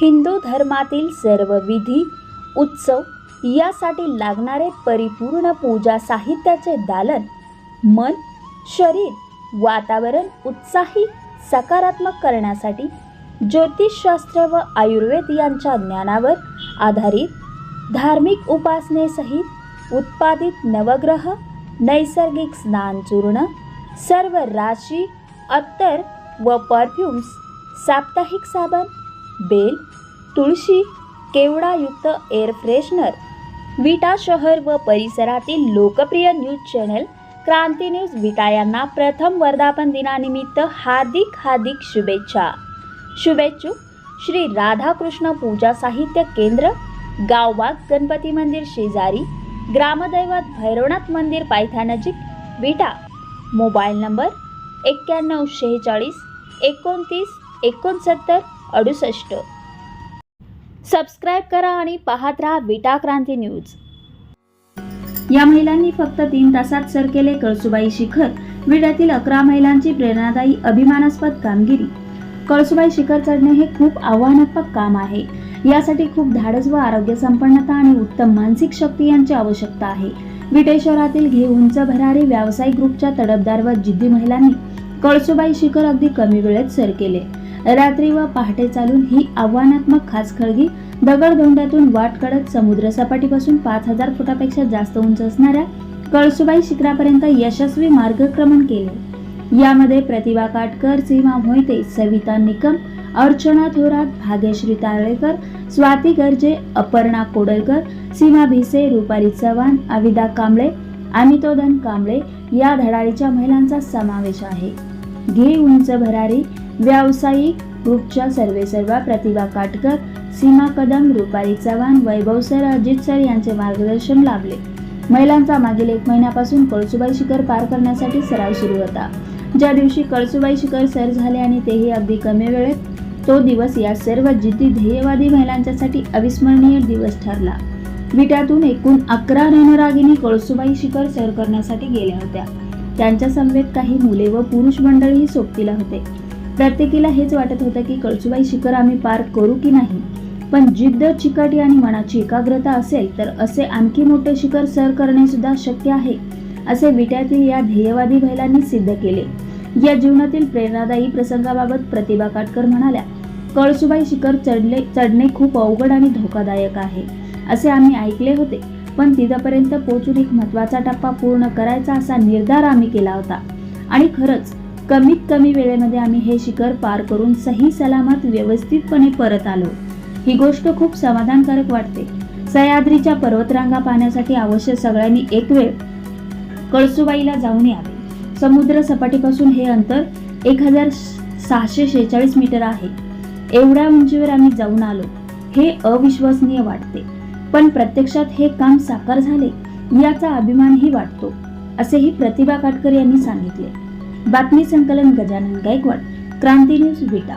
हिंदू धर्मातील सर्व विधी उत्सव यासाठी लागणारे परिपूर्ण पूजा साहित्याचे दालन मन शरीर वातावरण उत्साही सकारात्मक करण्यासाठी ज्योतिषशास्त्र व आयुर्वेद यांच्या ज्ञानावर आधारित धार्मिक उपासनेसहित उत्पादित नवग्रह नैसर्गिक स्नानचूर्ण सर्व राशी अत्तर व परफ्युम्स साप्ताहिक साबण बेल तुळशी केवडायुक्त एअर फ्रेशनर विटा शहर व परिसरातील लोकप्रिय news channel Kranti news Vita यांना प्रथम वर्धापन दिनानिमित्त हार्दिक हार्दिक शुभेच्छा. शुभेच्छुक श्री राधाकृष्ण पूजा साहित्य केंद्र गावबाग गणपती मंदिर शेजारी ग्रामदैवत भैरवनाथ मंदिर पायथ्यानजीक विटा. मोबाईल नंबर एक्क्याण्णव शेहेचाळीस एकोणतीस एकोणसत्तर अडुसष्ट. सबस्क्राईब करा आणि पाहत राहा विटा क्रांती न्यूज. या महिलांनी फक्त तीन तासात सर केले कळसुबाई शिखर. विड्यातील अकरा महिलांची प्रेरणादायी अभिमानास्पद कामगिरी. कळसुबाई शिखर चढणे हे खूप आव्हानात्मक काम आहे. यासाठी खूप धाडस व आरोग्य संपन्नता आणि उत्तम मानसिक शक्ती यांची आवश्यकता आहे. विटे शहरातील घे उंच भरारी व्यावसायिक ग्रुपच्या तडफदार व जिद्दी महिलांनी कळसुबाई शिखर अगदी कमी वेळेत सर केले. रात्री व पहाटे चालून ही आव्हानात्मक खाचखळगी दगडधोंड्यातून वाट कडत समुद्र सपाटीपासून पाच हजार फुटापेक्षा जास्त उंच असणाऱ्या कळसुबाई शिखरापर्यंत यशस्वी मार्गक्रमण केले. यामध्ये प्रतिभा काटकर सीमा मोहिते सविता निकम अर्चना थोरात भाग्यश्री तारळेकर स्वाती गर्जे अपर्णा कोडलकर सीमा भिसे रुपाली चव्हाण अविदा कांबळे अमितोदन कांबळे या धडाडीच्या महिलांचा समावेश आहे. घे उंच भरारी व्यावसायिक ग्रुपच्या सर्वेसर्वा प्रतिभा काटकर सीमा कदम रुपाली चव्हाण वैभव सर अजित सर यांचे मार्गदर्शन लाभले. महिलांचा मागील एक महिन्यापासून कळसुबाई शिखर पार करण्यासाठी सराव सुरू होता. ज्या दिवशी कळसुबाई शिखर सर झाले आणि तेही अगदी कमी वेळेत तो दिवस या सर्व जिद्दी ध्येयवादी महिलांच्यासाठी अविस्मरणीय दिवस ठरला. विट्यातून एकूण अकरा रणरागिनी कळसुबाई शिखर सर करण्यासाठी गेल्या होत्या. त्यांच्या समवेत काही मुले व पुरुष मंडळीही सोबतीला होते. प्रत्येकीला हेच वाटत होतं की कळसुबाई शिखर आम्ही पार करू की नाही. पण जिद्द चिकाटी आणि मनाची एकाग्रता असेल तर असे आणखी मोठे शिखर सर करणे सुद्धा शक्य आहे असे विट्यातील या ध्येयवादी महिलांनी सिद्ध केले. या जीवनातील प्रेरणादायी प्रसंगाबाबत प्रतिभा काटकर म्हणाल्या कळसुबाई शिखर चढले चढणे खूप अवघड आणि धोकादायक आहे असे आम्ही ऐकले होते. पण तिथपर्यंत पोहोचून एक महत्त्वाचा टप्पा पूर्ण करायचा असा निर्धार आम्ही केला होता. आणि खरंच कमीत कमी वेळेमध्ये आम्ही हे शिखर पार करून सही सलामत व्यवस्थितपणे परत आलो. ही गोष्ट खूप समाधानकारक वाटते. सह्याद्रीच्या पर्वतरांगा पाहण्यासाठी अवश्य सगळ्यांनी एक वेळ कळसुबाईला जाऊन यावे. समुद्र सपाटीपासून हे अंतर एक हजार सहाशे शेहेचाळीस मीटर आहे. एवढ्या उंचीवर आम्ही जाऊन आलो. हे अविश्वसनीय वाटते. पण प्रत्यक्षात हे काम साकार झाले याचा अभिमानही वाटतो असेही प्रतिभा काटकर यांनी सांगितले. बातमी संकलन गजानन गायकवाड क्रांती न्यूज विटा